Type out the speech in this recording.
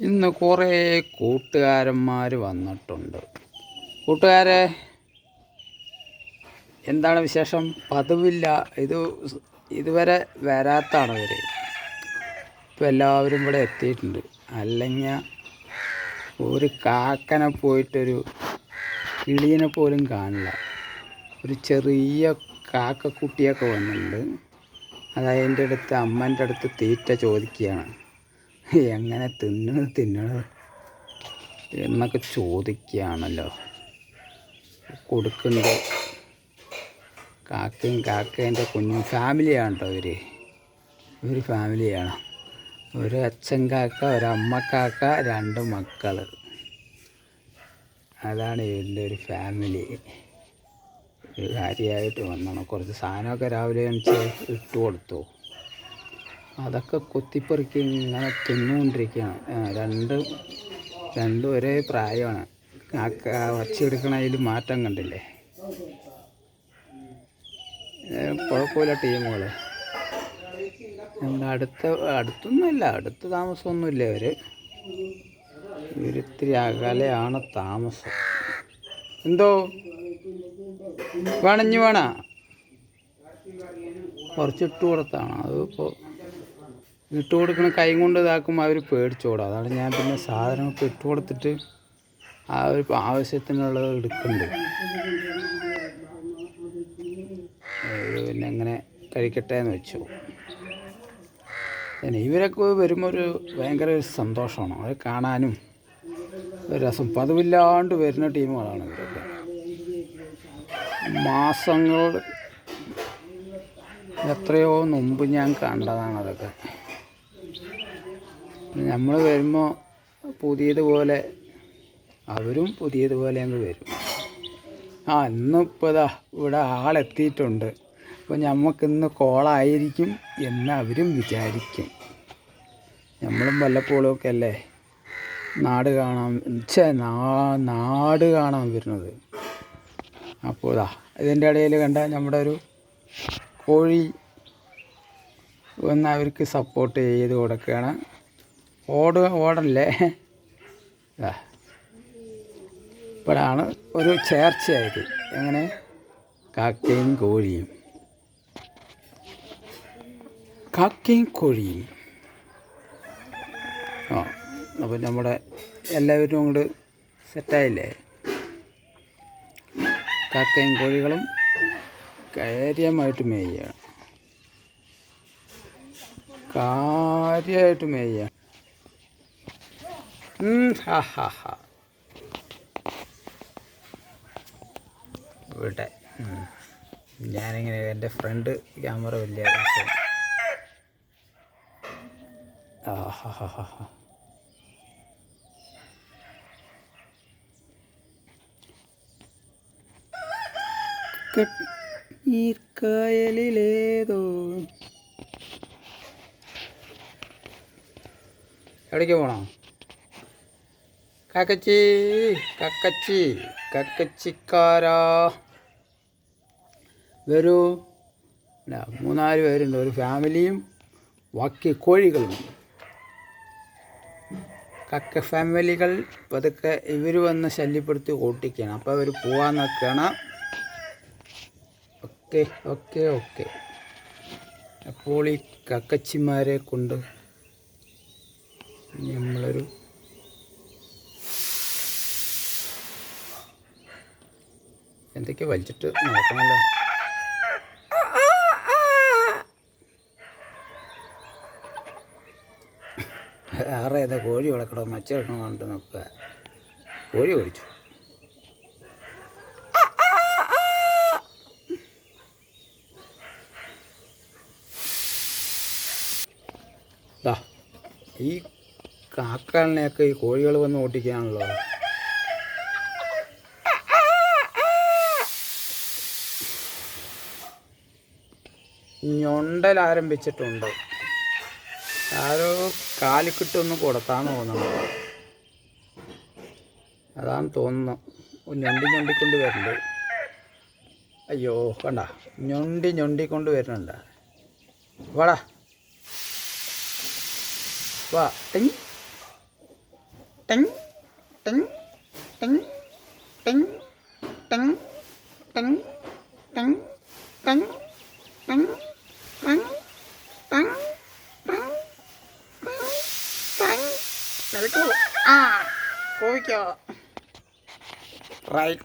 ഇന്ന് കുറേ കൂട്ടുകാരന്മാർ വന്നിട്ടുണ്ട്. കൂട്ടുകാരെ എന്താണ് വിശേഷം? പതിവില്ല. ഇത് ഇതുവരെ വരാത്താണ് ഇവർ ഇപ്പം എല്ലാവരും ഇവിടെ എത്തിയിട്ടുണ്ട്. അല്ലെങ്കിൽ ഒരു കാക്കനെ പോയിട്ടൊരു കിളീനെ പോലും കാണില്ല. ഒരു ചെറിയ കാക്കക്കുട്ടിയൊക്കെ വന്നിട്ടുണ്ട്. അത് അതിന്റെ അടുത്ത് അമ്മന്റെ അടുത്ത് തീറ്റ ചോദിക്കുകയാണ്. എങ്ങനെ തിന്നണത് തിന്നണത് എന്നൊക്കെ ചോദിക്കുകയാണല്ലോ. കൊടുക്കുന്നത് കാക്കയും കാക്കേന്റെ കുഞ്ഞും ഫാമിലിയാണ് കേട്ടോ ഇവർ ഇവർ ഫാമിലിയാണ്. ഒരു അച്ഛൻ കാക്ക ഒരമ്മ കാക്ക രണ്ട് മക്കൾ അതാണ് ഇതിന്റെ ഒരു ഫാമിലി. ഒരു കാര്യമായിട്ട് വന്നാണ് കുറച്ച് സാധനമൊക്കെ രാവിലെ എണിച്ച് ഇട്ട് കൊടുത്തു. അതൊക്കെ കൊത്തിപ്പെറുക്കി ഇങ്ങനെ തിന്നുകൊണ്ടിരിക്കുകയാണ് രണ്ട് രണ്ടും ഒരേ പ്രായമാണ്. ആ വച്ചെടുക്കണതിൽ മാറ്റം കണ്ടില്ലേ? കുഴപ്പമില്ല ടീമുകൾ നമ്മുടെ അടുത്ത അടുത്തൊന്നുമില്ല അടുത്ത് താമസമൊന്നുമില്ല ഇവർ ഇവരിത്തിരി അകലെയാണ് താമസം. എന്തോ? വേണഞ്ഞു വേണ. കുറച്ചിട്ട് കൊടുത്താണ് അതിപ്പോൾ ഇട്ട് കൊടുക്കണ കൈ കൊണ്ട് ഇതാക്കുമ്പോൾ അവർ പേടിച്ചോടും. അതാണ് ഞാൻ പിന്നെ സാധനമൊക്കെ ഇട്ട് കൊടുത്തിട്ട് ആ ഒരു ആവശ്യത്തിനുള്ളത് എടുക്കുന്നുണ്ട് പിന്നെ അങ്ങനെ കഴിക്കട്ടെ എന്ന് വെച്ചു. പിന്നെ ഇവരൊക്കെ വരുമ്പോൾ ഒരു ഭയങ്കര ഒരു സന്തോഷമാണ്. അവരെ കാണാനും ഒരു രസം. പതിവില്ലാണ്ട് വരുന്ന ടീമുകളാണ് ഇവരൊക്കെ. മാസങ്ങൾ എത്രയോ മുമ്പ് ഞാൻ കണ്ടതാണ് അതൊക്കെ. നമ്മൾ വരുമ്പോൾ പുതിയതുപോലെ അവരും പുതിയതുപോലെ അങ്ങ് വരും. ആ ഇന്നിപ്പോൾ ഇതാ ഇവിടെ ആളെത്തിയിട്ടുണ്ട്. അപ്പോൾ നമുക്കിന്ന് കോളായിരിക്കും എന്ന് അവരും വിചാരിക്കും. നമ്മളും വല്ലപ്പോഴും ഒക്കെ അല്ലേ? നാട് കാണാൻ ചേ നാട് കാണാൻ വരുന്നത്. അപ്പോൾ ഇതാ ഇതിന്റെ ഇടയിൽ കണ്ട നമ്മുടെ ഒരു കോഴി വന്ന് അവർക്ക് സപ്പോർട്ട് ചെയ്ത് കൊടുക്കുകയാണ്. ഓട് ഓടല്ലേ? ഇപ്പോഴാണ് ഒരു ചേർച്ചയായത്. എങ്ങനെ? കാക്കയും കോഴിയും. കാക്കയും കോഴിയും. ആ അപ്പോൾ നമ്മുടെ എല്ലാവരും അങ്ങോട്ട് സെറ്റായില്ലേ? കാക്കയും കോഴികളും കാര്യമായിട്ട് മേയുകയാണ്. കാര്യമായിട്ട് മേയുകയാണ്. ഉം, ഹാ ഹാ. ഞാനിങ്ങനെ എന്റെ ഫ്രണ്ട് ക്യാമറ വലിയ ഈർക്കായലിലേതോ എവിടേക്ക് പോണോ? കക്കച്ചി കക്കച്ചി കക്കച്ചിക്കാരാ. വരൂ മൂന്നാൽ പേരുണ്ട്. ഒരു ഫാമിലിയും ബാക്കി കോഴികളും. കക്ക ഫാമിലികൾ പതുക്കെ ഇവർ വന്ന് ശല്യപ്പെടുത്തി ഓട്ടിക്കണം. അപ്പോൾ അവർ പോവാന്നൊക്കെയാണ് ഓക്കെ ഓക്കെ ഓക്കെ. അപ്പോൾ ഈ കക്കച്ചിമാരെ കൊണ്ട് നമ്മളൊരു എന്തൊക്കെ വലിച്ചിട്ട് നടക്കണമല്ലോ ആറ് ഏതാ കോഴി വളക്കണോ? മച്ച വെക്കണോ കൊണ്ട് നോക്കുക. കോഴി ദാ ഈ കാക്കാളിനെയൊക്കെ ഈ കോഴികൾ വന്ന് ഓട്ടിക്കുകയാണല്ലോ. ഞൊണ്ടൽ ആരംഭിച്ചിട്ടുണ്ട് ആരോ കാലിക്കിട്ടൊന്ന് കൊടുത്താന്ന് തോന്നുന്നു. അതാണ് തോന്നുന്നു. ഞൊണ്ടി ഞൊണ്ടിക്കൊണ്ട് വരുന്നുണ്ട് അയ്യോ കണ്ട. ഞൊണ്ടി ഞൊണ്ടിക്കൊണ്ട് വരുന്നുണ്ട്. വാടാ. വാ ടിങ് ടിങ്. ടിങ് ടിങ് ടിങ് ടിങ് ടിങ് ടിങ് ടിങ് ടിങ് ടിങ് ടിങ് ടിങ് ടിങ് നിൽക്കൂ ആ പോയിക്കോ റൈറ്റ്